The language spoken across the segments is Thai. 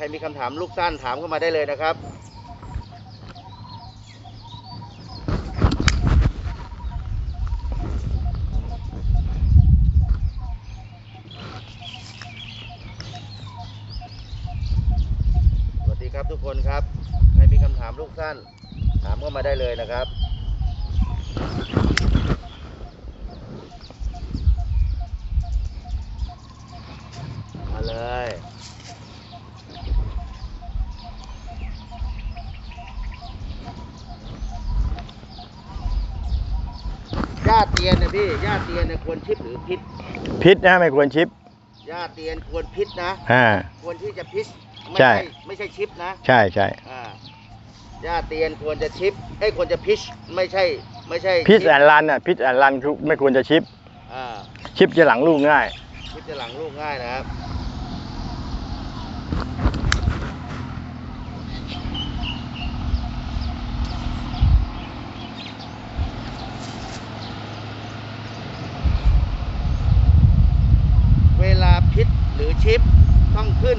ใครมีคำถามลูกสั้นถามเข้ามาได้เลยนะครับสวัสดีครับทุกคนครับ ใครมีคำถามลูกสั้น ถามเข้ามาได้เลยนะครับ มาเลย ญาติเตียนนะพี่ญาติเตียนเนี่ยคว รชิปหรือพิษ พิษนะไม่ควรชิปญาติเตียนควรพิษนะ อ่า ควรที่จะพิษไม่ใช่ไม่ใช่ชิปนะใช่ใช่อ่าญาติเตียนควรจะชิปไอ้ยควรจะพิชไม่ใช่ ไม่ใช่พิษชิปแอนลันอะพิษแอนลันคือไม่ควรจะชิป อ่าชิปจะหลังลูกง่าย ชิปจะหลังลูกง่ายนะครับ เวลาพิษหรือชิปต้อง ขึ้น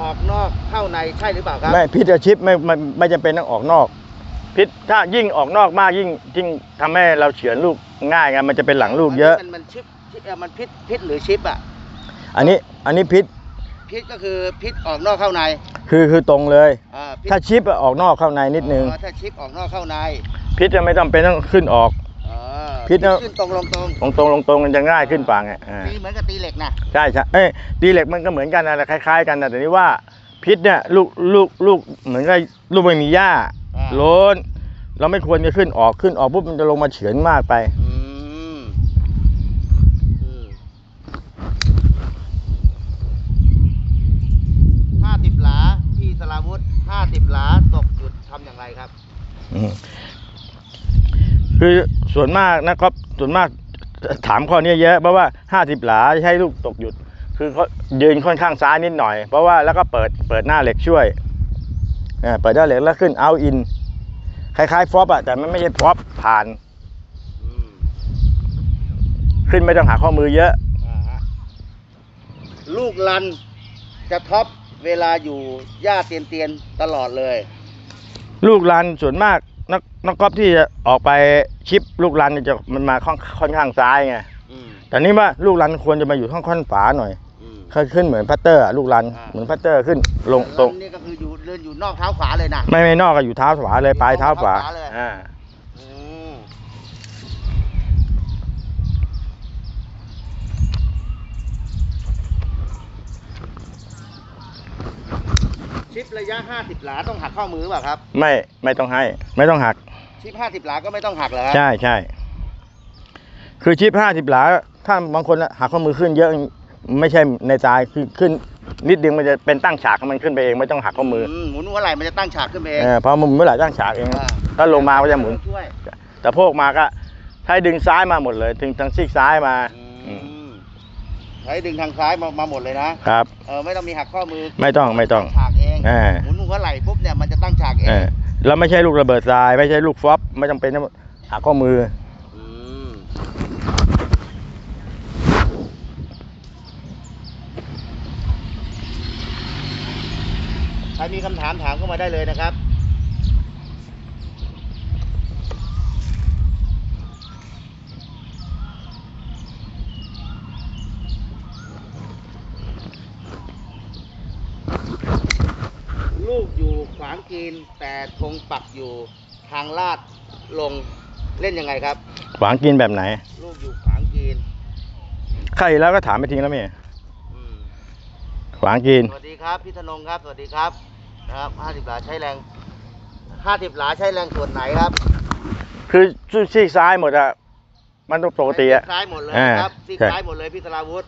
ออกนอกเข้าในใช่หรือเปล่าครับ ไม่พิษกับชิปไม่ไม่ไม่จำเป็นต้องออกนอก พิษถ้ายิ่งออกนอกมากยิ่งยิ่งทำให้เราเฉือนลูกง่ายไงมันจะเป็นหลังลูกเยอะ มันมันชิปชิปเอ่อมันพิษพิษหรือชิปอะ อันนี้อันนี้พิษพิษก็คือพิษออกนอกเข้าในคือคือตรงเลย อ่าพิษถ้าชิปอะออกนอกเข้าในนิดนึง อ๋อถ้าชิปออกนอกเข้าใน พิษจะไม่ต้องเป็นต้องขึ้นออกอ๋อ พิษนะขึ้นตรงลงตรงตรงตรงลงตรงมันจะง่ายขึ้นป่าไงอ่าตีเหมือนกับตีเหล็กนะใช่ใช่เอ้ยตีเหล็กมันก็เหมือนกันนะแต่คล้าย ๆ กันนะแต่นี่ว่าพิษเนี่ยลูกลูกลูกเหมือนกับลูกไม่มีหญ้าอ่าโลนเราไม่ควรจะขึ้นออกขึ้นออกปุ๊บมันจะลงมาเฉือนมากไปอืมอืมห้าสิบหลาพี่สลาวุธห้าสิบหลาตกหยุดทำอย่างไรครับอืม คือส่วนมากนะครับส่วนมากถามข้อนี้เยอะเพราะว่าห้าสิบหลาใช้ลูกตกหยุด คือเขายืนค่อนข้างซ้ายนิดหน่อย เพราะว่าแล้วก็เปิดเปิดหน้าเหล็กช่วยอ่าเปิดหน้าเหล็กแล้วขึ้นเอาอินคล้ายๆฟอปอะแต่มันไม่ใช่ฟอปผ่านอืมขึ้นไม่ต้องหาข้อมือเยอะอ่าฮะลูกลันจะท็อปเวลาอยู่หญ้าเตียนเตียนๆตลอดเลย ลูกรันส่วนมาก นักนักกอล์ฟที่จะออกไปชิปลูกรันเนี่ยจะมันมาค่อนค่อนข้างซ้ายไงอืมแต่นี่ว่าลูกรันควรจะมาอยู่ข้างค่อนฝาหน่อยอืมขึ้นขึ้นเหมือนพัตเตอร์อะลูกรันอ่า เหมือนพัตเตอร์ขึ้นลงตรงลันนี่ก็คืออยู่เดินอยู่นอกเท้าขวาเลยนะ ไม่ไม่นอกก็อยู่เท้าขวาเลยปลายเท้าขวาเท้าขวาเลย อ่า อืม ชิประยะ 50 หลาต้องหักข้อมือเปล่าครับ ไม่ไม่ต้องให้ ไม่ต้องหัก ชิป 50 หลาก็ไม่ต้องหักเหรอครับใช่ใช่คือชิปห้าสิบหลา ถ้าบางคนหักข้อมือขึ้นเยอะไม่ใช่ในตายคือขึ้น นิดเดียวมันจะเป็นตั้งฉากให้มันขึ้นไปเองไม่ต้องหักข้อมือหมุนหัวไหล่มันจะตั้งฉากขึ้นไปเอง เออเพราะมันเมื่อไหร่ตั้งฉากเองอ่า ถ้าลงมาก็จะหมุน ช่วยแต่โพกมาก็ให้ดึงซ้ายมาหมดเลย ถึงทางซีกซ้ายมาอืมใช้ดึงทางซ้ายมามาหมดเลยนะครับ เออไม่ต้องมีหักข้อมือไม่ต้องไม่ต้อง ฉากเอ งอ่า หมุนหัวไหล่ปุ๊บเนี่ยมันจะตั้งฉากเอเองอแล้วไม่ใช่ลูกระเบิดทราย ไม่ใช่ลูกฟลอปไม่จำเป็นต้องหักข้อมือมใครมีคำถามถามเข้ามาได้เลยนะครับ ลูก อยู่ขวางกรีนแต่ธงปักอยู่ทางลาดลงเล่นยังไงครับ ขวางกินแบบไหน ลูกอยู่ขวางกรีนใครแล้วก็ถามไปทิ้งแล้วไม่อืมขวางกิน สวัสดีครับพี่ธนงครับ สวัสดีครับนะครับห้าสิบหลาใช้แรงห้าสิบหลาใช้แรงส่วนไหนครับคือซีกซ้ายหมดอะมันต้องปกติอะซีซ้ายหมดเลยอ่าครับซีกใช่ ซ้ายหมดเลยพี่สราวุธ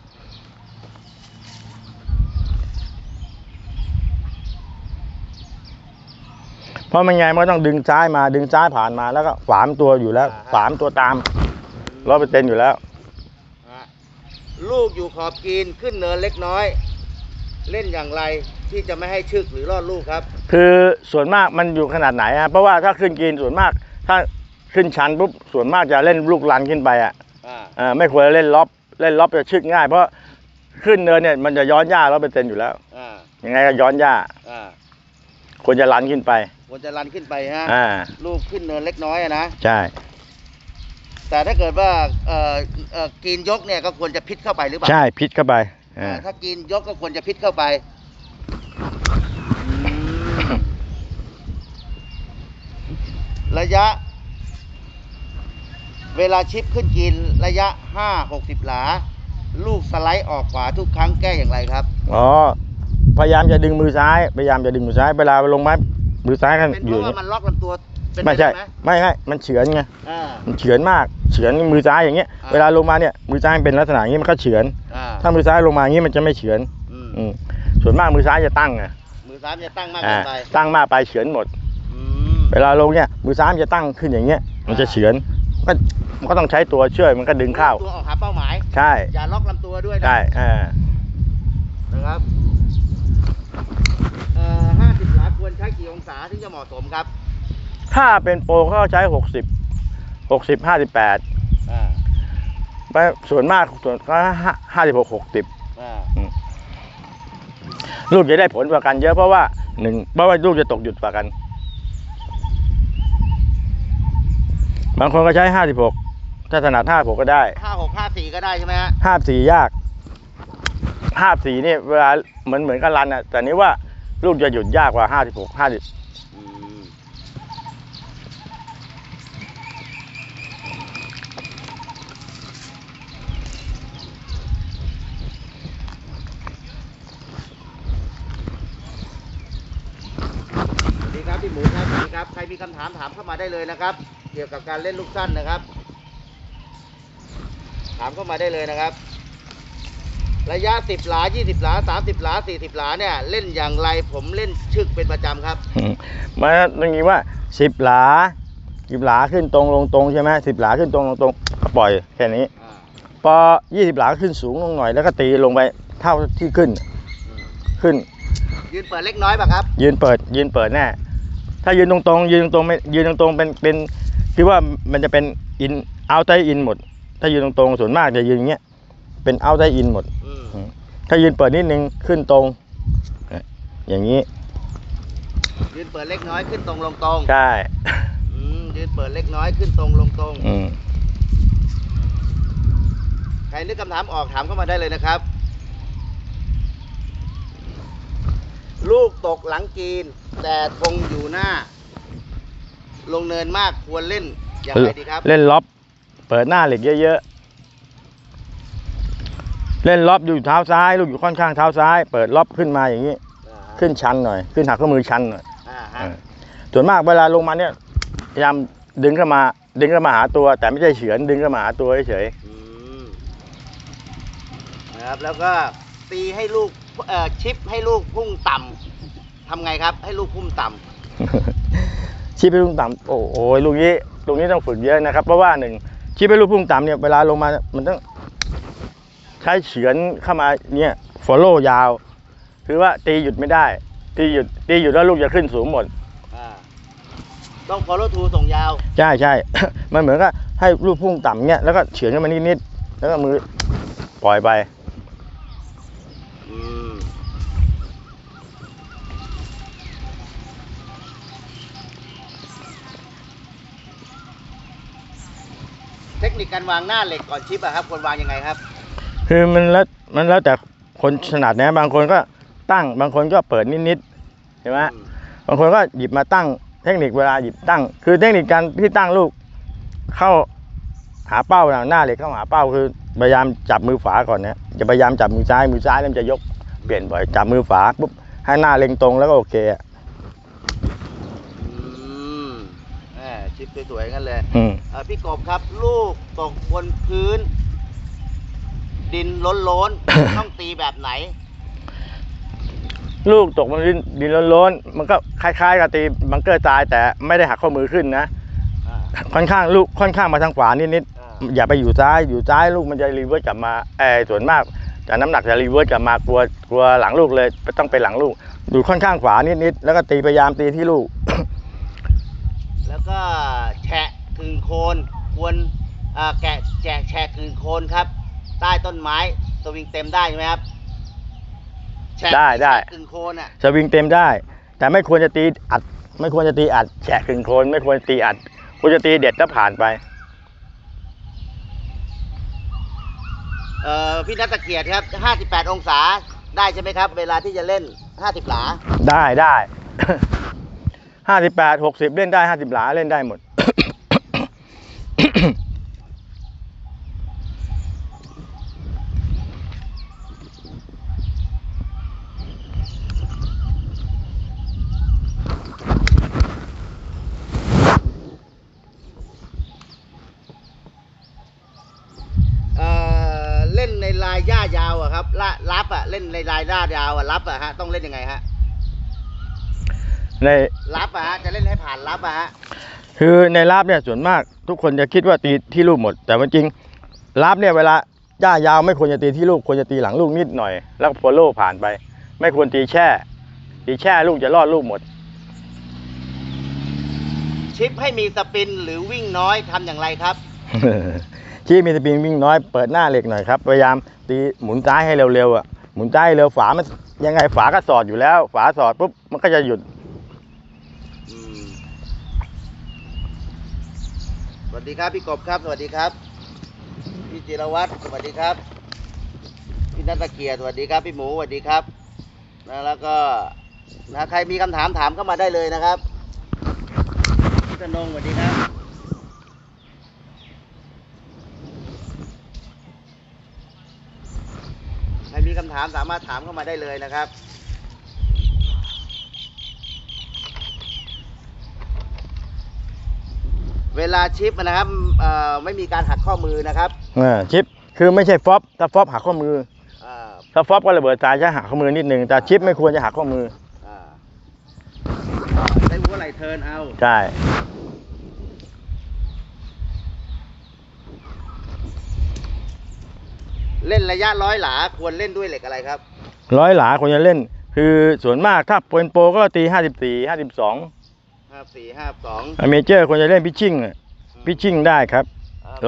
เพราะมันไงมันก็ต้องดึงซ้ายมาดึงซ้ายผ่านมาแล้วก็ฝามตัวอยู่แล้ว ฝามตัวตามร้อยเปอร์เซ็นต์อยู่แล้วฮะลูกอยู่ขอบกรีนขึ้นเนินเล็กน้อย เล่นอย่างไรที่จะไม่ให้ชึกหรือรอดลูกครับ คือส่วนมากมันอยู่ขนาดไหนอะเพราะว่าถ้าขึ้นกินส่วนมาก ถ้าขึ้นชันปุ๊บส่วนมากจะเล่นลูกลันขึ้นไปอะอ่าอ่าไม่ควรเล่นล็อบเล่นล็อบจะชึกง่าย เพราะขึ้นเนินเนี่ยมันจะย้อนหญ้าร้อยเปอร์เซ็นต์อยู่แล้วอ่ายังไงก็ย้อนหญ้าอ่า ควรจะลันขึ้นไป ควรจะรันขึ้นไปฮะอ่า ลูกขึ้นเนินเล็กน้อยอะนะ ใช่ แต่ถ้าเกิดว่าเอ่อเอ่อกินยกเนี่ยก็ควรจะพิษเข้าไปหรือเปล่าใช่พิษเข้าไปอ่า อ่าถ้ากินยกก็ควรจะพิษเข้าไปอืมระยะ เวลาชิปขึ้นกินระยะห้าหกสิบหลา ลูกสไลด์ออกขวาทุกครั้งแก้อย่างไรครับ อ๋อ พยายามจะดึงมือซ้าย พยายามจะดึงมือซ้ายเวลาลงไม้มือซ้ายกันเป็นอเพยู่ราะว่ามันล็อกลำตัวเป็นไม่ใช่ ปด้หไม่ใช่มันเฉือนไงอ่า มันเฉือนมากเฉือนมือซ้ายอย่างเงี้ยอ่า เวลาลงมาเนี่ยมือซ้ายมันเป็นลักษณะอย่างงี้มันก็เฉือน อ่าถ้ามือซ้ายลงมาอย่างงี้มันจะไม่เฉือนอืมอืมส่วนมากมือซ้ายจะตั้งไงมือซ้ายมันจะตั้งมากอ่าเกินไปตั้งมากไปเฉือนหมด อืม เวลาลงเนี่ยมือซ้ายมันจะตั้งขึ้นอย่างเงี้ยมันจะเฉือนก็มันก็ต้องใช้ตัวช่วยมันก็ดึงเข้า ตัวออกหาเป้าหมาย ใช่อย่าล็อกลำตัวด้วยนะ ใช่อ่านะครับเอ่อห้าสิบหลาคว รใช้กี่องศาถึงจะเหมาะสมครับ ถ้าเป็นโปรก็ใช้หกสิบหกสิบห้าสิบแปดอ่าส่วนมากส่วนก็ห้าสิบหกหกสิบอ่าลูกจะได้ผลกว่ากันเยอะเพราะว่าหนึ่งเพราะว่าลูกจะตกหยุดกว่ากัน บางคนก็ใช้ห้าสิบหกถ้าถนัดห้าหกก็ได้ห้าหกห้าสี่ก็ได้ใช่ไหมฮะห้าสี่ยากห้าสี่นี่เวลาเหมือนเหมือนกับรันอะแต่นี้ว่าลูกจะหยุดยากกว่าห้าสิบหกห้าสิบ อืมสวัส ดีครับพี่หมูครับสวัสดีครับ ใครมีคำถามถามเข้ามาได้เลยนะครับ เกี่ยวกับการเล่นลูกสั้นนะครับ ถามเข้ามาได้เลยนะครับ ระยะ10หลา20หลา30หลา40หลาเนี่ย เล่นอย่างไรผมเล่นชึกเป็นประจำครับมันต้องนี้ว่าสิบหลาสิบหลาขึ้นตรงลงตรงใช่ไหมสิบหลาขึ้นตรงลงตรงก็ปล่อยแค่นี้อ่าพอยี่สิบหลาขึ้นสูงลงหน่อยแล้วก็ตีลงไปเท่าที่ขึ้นอืมขึ้น ยืนเปิดเล็กน้อยป่ะครับ ยืนเปิดยืนเปิดแน่ ถ้ายืนตรงๆยืนตรงๆไม่ยืนตรงๆเป็นเป็นคือว่ามันจะเป็นอินเอาใต้อินหมด ถ้ายืนตรงๆส่วนมากจะยืนอย่างเงี้ยเป็นเอาใต้อินหมดอืมถ้ายืนเปิดนิดนึงขึ้นตรงเนี่ยอย่างนี้ ยืนเปิดเล็กน้อยขึ้นตรงลงตรงใช่อืมยืนเปิดเล็กน้อยขึ้นตรงลงตรงอืมใครนึกคำถามออกถามเข้ามาได้เลยนะครับ ลูกตกหลังกีน แต่ธงอยู่หน้า ลงเนินมากควรเล่นอย่างไรดีครับ เล่นล็อบ เปิดหน้าเหล็กเยอะๆ เล่นล็อบอยู่เท้าซ้าย ลูกอยู่ค่อนข้างเท้าซ้าย เปิดล็อบขึ้นมาอย่างนี้อ่าฮะขึ้นชันหน่อย ขึ้นหักข้อมือชันหน่อยอ่าฮะเออส่วนมากเวลาลงมาเนี่ยพยายามดึงเข้ามา ดึงเข้ามาหาตัว แต่ไม่ใช่เฉือนดึงเข้ามาหาตัวเฉยอืมนะครับแล้วก็ตีให้ลูกเอ่อ ชิปให้ลูกพุ่งต่ำทำไงครับ ให้ลูกพุ่งต่ำๆชี้ไปลูกต่ำโอ้โหลูกนี้ลูกนี้ต้องฝึกเยอะนะครับ เพราะว่าหนึ่งชี้ไปลูกพุ่งต่ำเนี่ยเวลาลงมามันต้องใช้เฉือนเข้ามาเนี่ยฟอลโล่ยาว คือว่าตีหยุดไม่ได้ ตีหยุดตีหยุดแล้วลูกจะขึ้นสูงหมด อ่าต้อง follow through ส่งยาว ใช่ใช่ มันเหมือนกับให้ลูกพุ่งต่ำเนี่ยแล้วก็เฉือนขึ้นมานิดๆแล้วก็มือปล่อยไป อืม เทคนิคการวางหน้าเหล็กก่อนชิปอะครับควรวางยังไงครับ คือมันแล้วมันแล้วแต่คนถนัดนะบางคนก็ตั้งบางคนก็เปิดนิดๆเห็นไหมอืม บางคนก็หยิบมาตั้งเทคนิคเวลาหยิบตั้ง คือเทคนิคการที่ตั้งลูกเข้าหาเป้านะหน้าเหล็กเข้าหาเป้าคือพยายามจับมือฝาก่อนนะจะพยายามจับมือซ้ายมือซ้ายแล้วมันจะยกเปลี่ยนบ่อยจับมือฝาปุ๊บให้หน้าเล็งตรงแล้วก็โอเคอะ อืมแหมชิป สวยๆกันเลยอืมเอ่อพี่กบครับลูกตกบนพื้น ดินล้นๆ ต้องตีแบบไหน ลูกตกมันดินดินล้นๆมันก็คล้ายๆกับตีบังเกอร์ตายแต่ไม่ได้หักข้อมือขึ้นนะ อ่า ค่อนข้างลูกค่อนข้างมาทางขวานิดๆอ่าอย่าไปอยู่ซ้ายอยู่ซ้ายลูกมันจะรีเวิร์สกลับมาเออส่วนมากแต่น้ำหนักจะรีเวิร์สกลับมากลัวกลัวหลังลูกเลยต้องไปหลังลูกอยู่ค่อนข้างขวานิดๆแล้วก็ตีพยายามตีที่ลูก แล้วก็แฉะ คือกึ่งโคนควรเอ่อแกะแจกแฉกกึ่งโคนครับ ใต้ต้นไม้สวิงเต็มได้ใช่ไหมครับแฉกได้ได้ แฉกกึ่งโคนอะสวิงเต็มได้ แต่ไม่ควรจะตีอัด ไม่ควรจะตีอัดแฉะกึ่งโคลนไม่ควรตีอัดควรจะตีเด็ดแล้วผ่านไป เอ่อพี่นัทเกียรติครับ 58 องศาได้ใช่ไหมครับ เวลาที่จะเล่น 50 หลา ได้ได้ ห้าสิบแปดหกสิบเล่นได้ห้าสิบหลาเล่นได้หมด เอ่อเล่นในลายหญ้ายาวอะ ครับละรับอะเล่นในลายหญ้ายาวอะรับอะฮะต้องเล่นยังไงฮะในรับอะฮะจะเล่นให้ผ่านรับอะฮะคือในลาบเนี่ยส่วนมากทุกคนจะคิดว่าตีที่ลูกหมด แต่ว่าจริงลาบเนี่ยเวลาหญ้ายาวไม่ควรจะตีที่ลูกควรจะตีหลังลูกนิดหน่อย แล้วพอโล่ผ่านไป ไม่ควรตีแช่ ตีแช่ลูกจะรอดลูกหมด ชิปให้มีสปินหรือวิ่งน้อยทำอย่างไรครับ ที่มีสปริงวิ่งน้อยเปิดหน้าเหล็กหน่อยครับพยายามตีหมุนซ้ายให้เร็วๆอะหมุนซ้ายเร็วฝามันยังไงฝาก็สอดอยู่แล้ว ฝาสอดปุ๊บมันก็จะหยุดสวัสดีครับพี่กบครับ สวัสดีครับ พี่จิรวัตรสวัสดีครับ พี่นัทเกียรติสวัสดีครับ พี่หมูสวัสดีครับนะแล้วก็นะใครมีคำถามถามเข้ามาได้เลยนะครับพี่ธนงสวัสดีครับ ใครมีคำถามสามารถถามเข้ามาได้เลยนะครับ เวลาชิปนะครับเอ่อไม่มีการหักข้อมือนะครับอ่าชิปคือไม่ใช่ฟอปถ้าฟอปหักข้อมือ อ่าถ้าฟอปก็ระเบิดตายจะหักข้อมือนิดนึงแต่ชิปไม่ควรจะหักข้อมืออ่าใช้หัวไหล่เทิร์นเอา ใช่ เล่นระยะร้อยหลาควรเล่นด้วยเหล็กอะไรครับ ร้อยหลาควรจะเล่น คือส่วนมากถ้าเป็นโปรก็ตีห้าสิบสี่ห้าสิบสองห้าสี่ห้าสองเมเจอร์ควรจะเล่นพิชชิ่งพิชชิ่งได้ครับ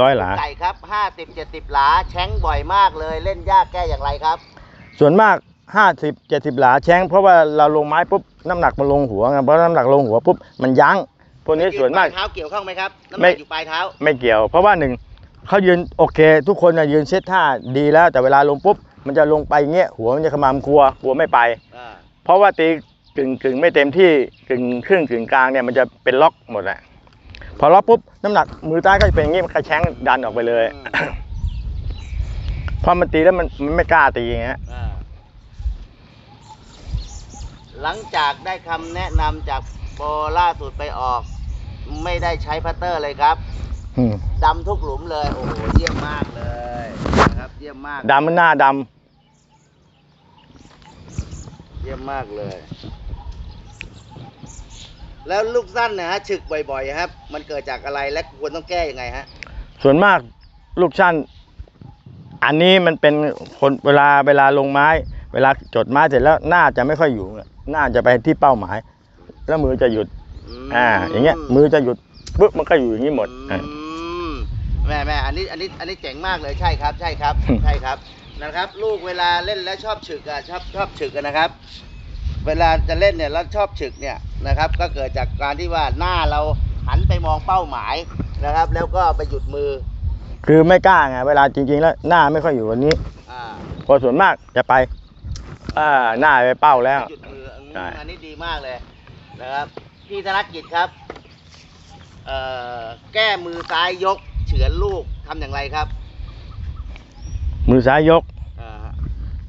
ร้อยหลาไก่ครับห้าสิบเจ็ดสิบหลาแช้งบ่อยมากเลยเล่นยากแก้อย่างไรครับ ส่วนมากห้าสิบเจ็ดสิบหลาแช้งเพราะว่าเราลงไม้ปุ๊บน้ำหนักมันลงหัวไงเพราะน้ำหนักลงหัวปุ๊บมันยั้งพวกนี้ส่วนมากปลยเท้าเกี่ยวข้องไหมครับน้ำหไม่นักอยู่ปลายเท้า ไม่เกี่ยวเพราะว่าหนึ่ง เขายืนโอเค ทุกคนนะยืนเซตท่าดีแล้ว แต่เวลาลงปุ๊บมันจะลงไปเงี้ยหัวมันจะขมามกลัวกลัวไม่ไป อ่าเพราะว่าตีกึ่งกึ่งไม่เต็มที่กึ่งครึ่งกึ่งกลางเนี่ยมันจะเป็นล็อกหมดแหละพอล็อกปุ๊บน้ำหนักมือใต้ก็จะเป็นอย่างงี้มันกระแช้งดันออกไปเลยพอมันตีแล้วมันมันไม่กล้าตีอย่างเงี้ย อ่าหลังจากได้คำแนะนำจากโปรล่าสุดไปออก ไม่ได้ใช้พัตเตอร์เลยครับ อืมดำทุกหลุมเลย โอ้โหเยี่ยมมากเลยนะครับเยี่ยมมากดำมันหน้าดเยี่ยมมากเลย แล้วลูกสั้นเนะฮะฉึกบ่อยๆครับ มันเกิดจากอะไรและควรต้องแก้ยังไงฮะำส่วนมากลูกชั้นอันนี้มันเป็นคนเวลาเวลาลงไม้ เวลาจดไม้เสร็จแล้วหน้าจะไม่ค่อยอยู่หน้าจะไปที่เป้าหมาย แล้วมือจะหยุด มอ่า อย่างเงี้ย มือจะหยุดปุ๊บมันก็อยู่อย่างนี้หมดอือะม แม่แม่อันนี้อันนี้อันนี้เจ๋งมากเลยใช่ครับ ใช่ครับ ใช่ครับนะครับ ลูกเวลาเล่นแล้วชอบฉึกอะชอบชอบฉึกอะนะครับ เวลาจะเล่นเนี่ยแล้วชอบฉึกเนี่ยนะครับ ก็เกิดจากการที่ว่าหน้าเราหันไปมองเป้าหมายนะครับ แล้วก็ไปหยุดมือคือไม่กล้าไงเวลาจริง ๆ แล้วหน้าไม่ค่อยอยู่วันนี้อ่าพอส่วนมากจะไปอ่าหน้าไปเป้าแล้ว หยุดมืออืมใช่ อันนี้ดีมากเลยนะครับพี่ธนกิจครับเอ่อแก้มือซ้ายยก เฉือนลูกทำอย่างไรครับมือซ้ายยก อ่า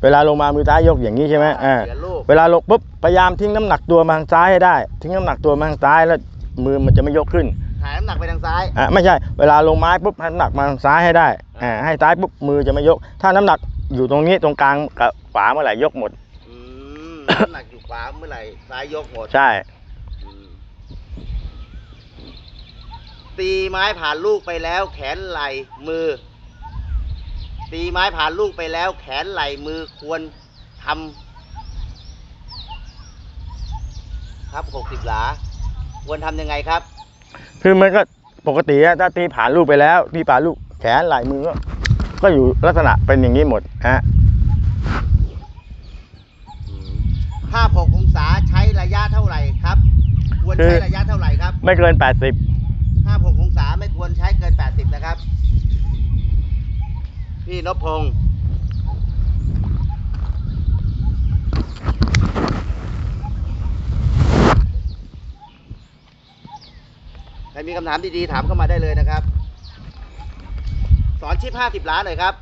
เวลาลงมามือซ้ายยกอย่างนี้ใช่ไหมอ่าเฉือนลูกเวลาลงปุ๊บพยายามทิ้งน้ำหนักตัวมาทางซ้ายให้ได้ ทิ้งน้ำหนักตัวมาทางซ้ายแล้วมือมันจะไม่ยกขึ้นถ่ายน้ำหนักไปทางซ้าย อ่าไม่ใช่ เวลาลงไม้ปุ๊บให้น้ำหนักมาทางซ้ายให้ได้อ่าให้ซ้ายปุ๊บมือจะไม่ยก ถ้าน้ำหนักอยู่ตรงนี้ตรงกลางกับขวาเมื่อไหร่ยกหมด อืม น้ำหนักอยู่ขวาเมื่อไหร่ซ้ายยกหมด ใช่ อืม ตีไม้ผ่านลูกไปแล้ว แขนไหล่มือ ตีไม้ผ่านลูกไปแล้ว แขนไหล่มือควรทำครับหกสิบหลา ควรทำยังไงครับ คือมันก็ปกติอะถ้าตีผ่านลูกไปแล้ว ตีผ่านลูกแขนไหล่มือก็ก็อยู่ลักษณะเป็นอย่างนี้หมดฮะห้าหกองศาใช้ระยะเท่าไหร่ครับ ควรใช้ระยะเท่าไหร่ครับ ไม่เกินแปดสิบห้ากองศาไม่ควรใช้เกิน 80 นะครับ พี่นพพงศ์ใครมีคำถามดีๆ ถามเข้ามาได้เลยนะครับ สอนชิป 50 ล้านหน่อยครับ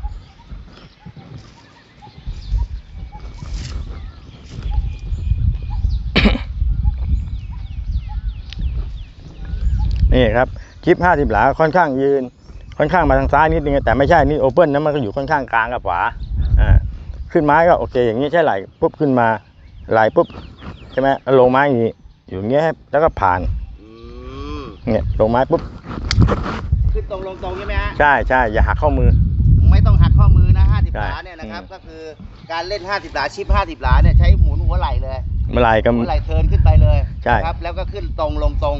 นี่ครับชิปห้าสิบหลาค่อนข้างยืน ค่อนข้างมาทางซ้ายนิดนึงแต่ไม่ใช่นี่โอเปิลนะมันก็อยู่ค่อนข้างกลางกับขวาอ่าขึ้นไม้ก็โอเค อย่างนี้ใช่ไหลปุ๊บขึ้นมาไหลปุ๊บใช่ไหมแล้วลงไม้อย่างนี้อยู่อย่างเงี้ยครับแล้วก็ผ่านอืมเนี่ยลงไม้ปุ๊บขึ้นตรงลงตรงใช่ไหมฮะใช่ใช่อย่าหักข้อมือ ไม่ต้องหักข้อมือนะ50ใช่หลาเนี่ยนะครับอืมก็คือการเล่น50หลาชิป50หลาเนี่ยใช้หมุนหัวไหล่เลยเมื่อไหรก็หัวไหล่เทิร์นขึ้นไปเลยใช่นะครับแล้วก็ขึ้นตรงลงตรง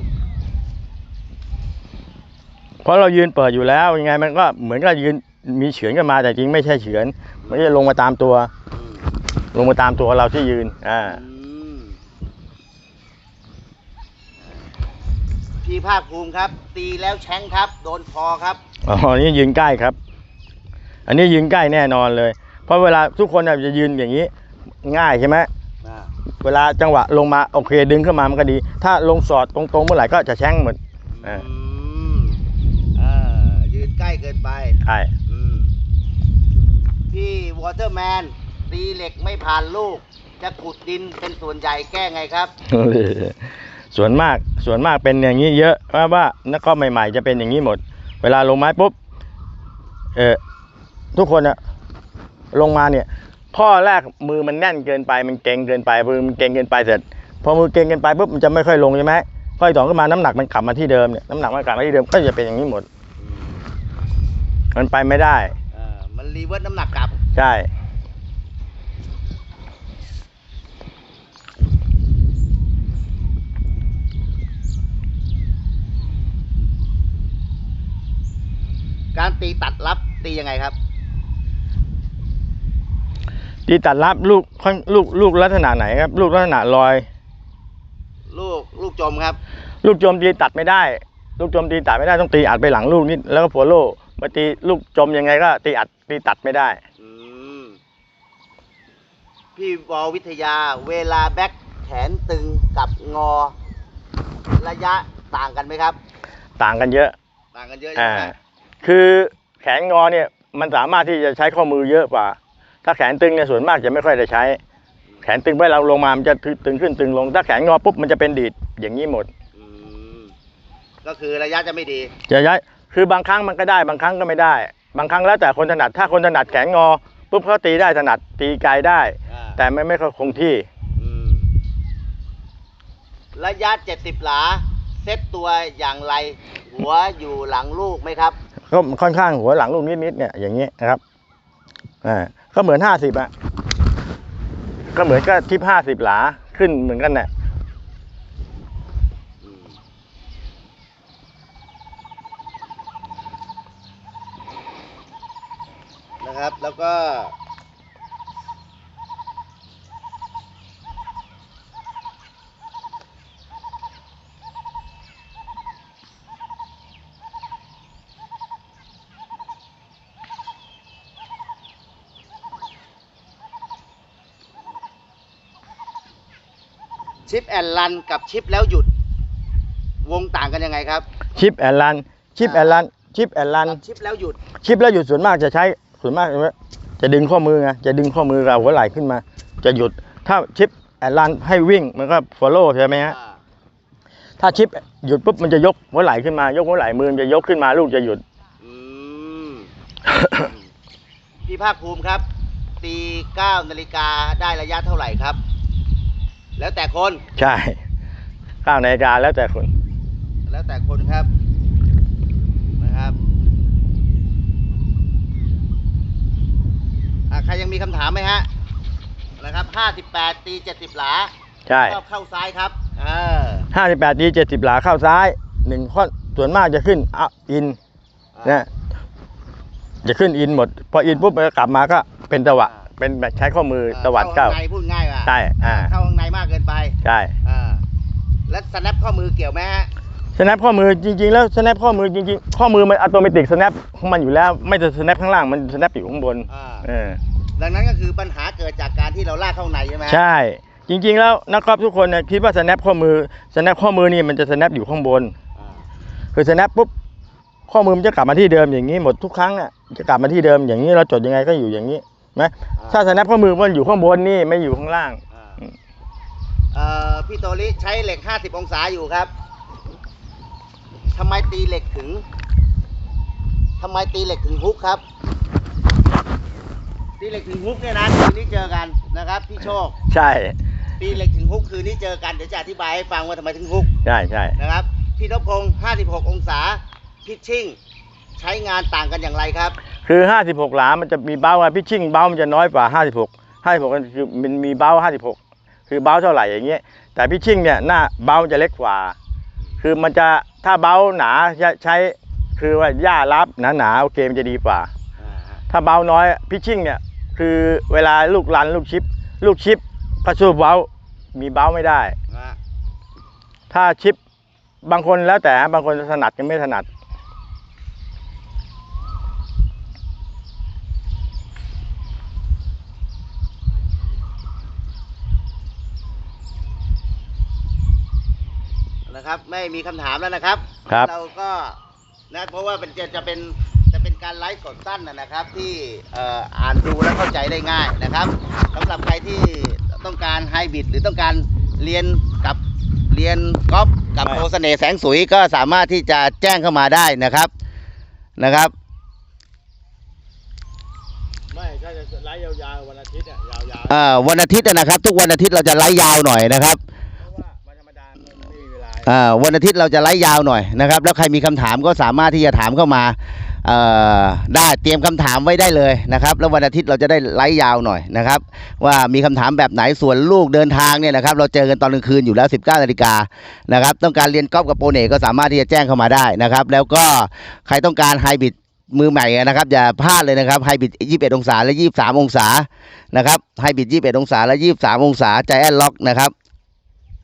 เพราะเรายืนเปิดอยู่แล้วยังไงมันก็เหมือนกับยืนมีเฉือนกันมาแต่จริงไม่ใช่เฉือนไม่ใช่ลงมาตามตัวอืมลงมาตามตัวเราที่ยืนอ่าอืมพี่ภาคภูมิครับ ตีแล้วแช้งครับ โดนคอครับอ๋ออันนี้ยืนใกล้ครับ อันนี้ยืนใกล้แน่นอนเลย เพราะเวลาทุกคนน่ะจะยืนอย่างนี้ ง่ายใช่ไหมอ่าเวลาจังหวะลงมาโอเคดึงขึ้นมามันก็ดี ถ้าลงสอดตรงๆเมื่อไหร่ก็จะแช่งหมดอ่าอืมอ่ายืน ใกล้เกินไป ใช่อืมพี่วอเตอร์แมนตีเหล็กไม่ผ่านลูก จะขุดดินเป็นส่วนใหญ่แก้ไงครับ ส่วนมากส่วนมากเป็นอย่างนี้เยอะว่าว่านักก็ใหม่ ๆ จะเป็นอย่างนี้หมด เวลาลงไม้ปุ๊บเออทุกคนอะลงมาเนี่ย ข้อแรกมือมันแน่นเกินไปมันเก่งเกินไปมือมันเก่งเกินไปเสร็จพอมือเก่งเกินไปปุ๊บมันจะไม่ค่อยลงใช่ไหมข้อที่สองขึ้นมาน้ำหนักมันกลับมาที่เดิมเนี่ยน้ำหนักมันกลับมาที่เดิมก็จะเป็นอย่างนี้หมด มันไปไม่ได้อ่ามันรีเวิร์สน้ำหนักกลับ ใช่ การตีตัดรับตียังไงครับ ที่ตัดรับลูกค่อนลูกลูกลักษณะไหนครับ ลูกลักษณะลอย ลูกลูกจมครับ ลูกโจมตีตัดไม่ได้ ลูกโจมตีตัดไม่ได้ต้องตีอัดไปหลังลูกนิดแล้วก็โฟโล่ มาตีลูกจมยังไงก็ตีอัดตีตัดไม่ได้ อืมพี่วอลวิทยาเวลาแบ็คแขนตึงกับงอ ระยะต่างกันไหมครับ ต่างกันเยอะต่างกันเยอะใช่อ่าไหมคือแขนงอเนี่ยมันสามารถที่จะใช้ข้อมือเยอะกว่า ถ้าแขนตึงเนี่ยส่วนมากจะไม่ค่อยได้ใช้ แขนตึงไปเราลงมามันจะตึงขึ้นตึงลง ถ้าแขนงอปุ๊บมันจะเป็นดีดอย่างนี้หมด อืมก็คือระยะจะไม่ดี จะย้าย คือบางครั้งมันก็ได้บางครั้งก็ไม่ได้ บางครั้งแล้วแต่คนถนัดถ้าคนถนัดแขนงอปุ๊บเขาตีได้ถนัดตีไกลได้ อ่าแต่ไม่ไม่ค่อยคงที่ อืมระยะเจ็ดสิบหลา เซตตัวอย่างไร หัวอยู่หลังลูกไหมครับ ก็ค่อนข้างหัวหลังลูกนิดๆเนี่ยอย่างนี้นะครับอ่าก็เหมือนห้าสิบอะก็เหมือนก็ทิปห้าสิบหลาขึ้นเหมือนกันน่ะ อืม นะครับ แล้วก็ชิปแอนลันกับชิปแล้วหยุด วงต่างกันยังไงครับ ชิปแอนลันชิปแอนลันชิปแอนลันกับชิปแล้วหยุด ชิปแล้วหยุดส่วนมากจะใช้ ส่วนมากจะดึงข้อมือไงจะดึงข้อมือเราหัวไหล่ขึ้นมา จะหยุดถ้าชิปแอนลันให้วิ่งมันก็ follow ใช่ไหมฮะอ่าถ้าชิปหยุดปุ๊บมันจะยกหัวไหล่ขึ้นมายกหัวไหล่มือมันจะยกขึ้นมาลูกจะหยุดอืมพี่ภาคภูมิครับตีเก้านาฬิกาได้ระยะเท่าไหร่ครับ แล้วแต่คนใช่ข้าวนาฬิกาแล้วแต่คน แล้วแต่คนครับนะครับอะ ใครยังมีคำถามไหมฮะนะครับห้าสิบแปดตีเจ็ดสิบหลาใช่ ชอบเข้าซ้ายครับเออห้าสิบแปดดีเจ็ดสิบหลาเข้าซ้ายหนึ่งข้อส่วนมากจะขึ้นอะอินอ่านะจะขึ้นอินหมด พออินปุ๊บมันก็กลับมาก็เป็นตะวะเป็นแบบใช้ข้อมือตวัดเข้าเข้า ข้างในพูดง่ายว่ะใช่อ่า เข้าข้างในมากเกินไปใช่อ่าแล้วสแนปข้อมือเกี่ยวไหมฮะสแนปข้อมือจริง ๆ แล้วสแนปข้อมือจริงๆ ข้อมือมันอัตโนมัติสแนปของมันอยู่แล้ว ไม่จะสแนปข้างล่างมันสแนปอยู่ข้างบนอ่าเออ ดังนั้นก็คือปัญหาเกิดจากการที่เราลากเข้าในใช่ไหมฮะใช่ จริง ๆ แล้วนะครับทุกคนเนี่ยคิดว่าสแนปข้อมือสแนปข้อมือนี่มันจะสแนปอยู่ข้างบน อ่าคือสแนปปุ๊บข้อมือมันจะกลับมาที่เดิมอย่างนี้หมดทุกครั้งอะจะกลับมาที่เดิมอย่างนี้เราจดยังไงก็อยู่อย่างนี้ไหมถ้าสแนปข้อมือมันอยู่ข้างบนนี่ไม่อยู่ข้างล่าง อ่าอืมเอ่อพี่โตริใช้เหล็ก 50 องศาอยู่ครับทำไมตีเหล็กถึงทำไมตีเหล็กถึงฮุกครับ ตีเหล็กถึงฮุกเนี่ยนะคืนนี้เจอกันนะครับพี่โชคใช่ตีเหล็กถึงฮุกคืนนี้เจอกันเดี๋ยวจะอธิบายให้ฟังว่าทำไมถึงฮุกใช่ใช่นะครับพี่นพพงศ์56 องศาพิชชิ่งใช้งานต่างกันอย่างไรครับ คือ 56 หลา มันจะมีเบ้าอะพิชชิ่งเบ้ามันจะน้อยกว่า 56 56มันคือมันมีเบ้า 56 คือเบ้าเท่าไหร่อย่างเงี้ยแต่พิชชิ่งเนี่ยหน้าเบ้ามันจะเล็กกว่า คือมันจะถ้าเบ้าหนาจะใช้คือว่าหญ้ารับหนาๆโอเคมันจะดีกว่า ถ้าเบาน้อยพิชชิ่งเนี่ย คือเวลาลูกรันลูกชิป ลูกชิปก็สู้เบามีเบาไม่ได้ ถ้าชิปบางคนแล้วแต่บางคนถนัดกันไม่ถนัด นะครับ ไม่มีคำถามแล้วนะครับ ครับ เราก็นะเพราะว่าเป็นจะจะเป็น จะเป็นการไลฟ์สดสั้นนะนะครับ ที่เอ่ออ่านดูและเข้าใจได้ง่ายนะครับสำหรับใครที่ต้องการไฮบริดหรือต้องการเรียนกับเรียนกอล์ฟกับไม่โอเสน่ห์แสงสุยก็สามารถที่จะแจ้งเข้ามาได้นะครับนะครับไม่ถ้าจะไล่ยาวๆวันอาทิตย์อะยาวเอ่อวันอาทิตย์นะครับ ทุกวันอาทิตย์เราจะไลฟ์ยาวหน่อยนะครับๆเพราะว่าวันธรรมดามันไม่มีเวลาอ่าวันอาทิตย์เราจะไลฟ์ยาวหน่อยนะครับ แล้วใครมีคำถามก็สามารถที่จะถามเข้ามาเอ่อ ได้เตรียมคำถามไว้ได้เลยนะครับ แล้ววันอาทิตย์เราจะได้ไลฟ์ยาวหน่อยนะครับ ว่ามีคำถามแบบไหนส่วนลูกเดินทางเนี่ยนะครับ เราเจอกันตอนกลางคืนอยู่แล้ว 19นาฬิกานะครับ ต้องการเรียนกอล์ฟกับโปรเน่ก็สามารถที่จะแจ้งเข้ามาได้นะครับ แล้วก็ใครต้องการไฮบริดมือใหม่นะครับอย่าพลาดเลยนะครับไฮบริด21 องศาและ 23 องศานะครับไฮบริด21 องศาและ 23 องศาใจแอนล็อกนะครับ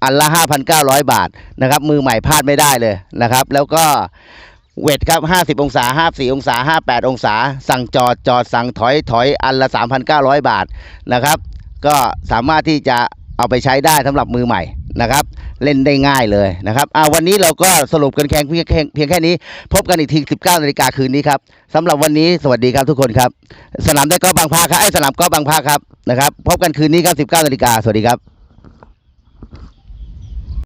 อันละ 5,900 บาทนะครับมือใหม่พลาดไม่ได้เลยนะครับ แล้วก็ เวทครับ50องศา54องศา58องศา สั่งจอดจอดสั่งถอยถอยอันละ3,900บาทนะครับ ก็สามารถที่จะเอาไปใช้ได้สำหรับมือใหม่นะครับ เล่นได้ง่ายเลยนะครับอ่าวันนี้เราก็สรุปกันแค่เพียงเพียงแค่นี้ พบกันอีกที 19นาฬิกาคืนนี้ครับสำหรับวันนี้สวัสดีครับทุกคนครับ สนามได้ก็บางพาครับไอ้ยสนามก็บางพาครับนะครับ พบกันคืนนี้ครับ19นาฬิกาสวัสดีครับ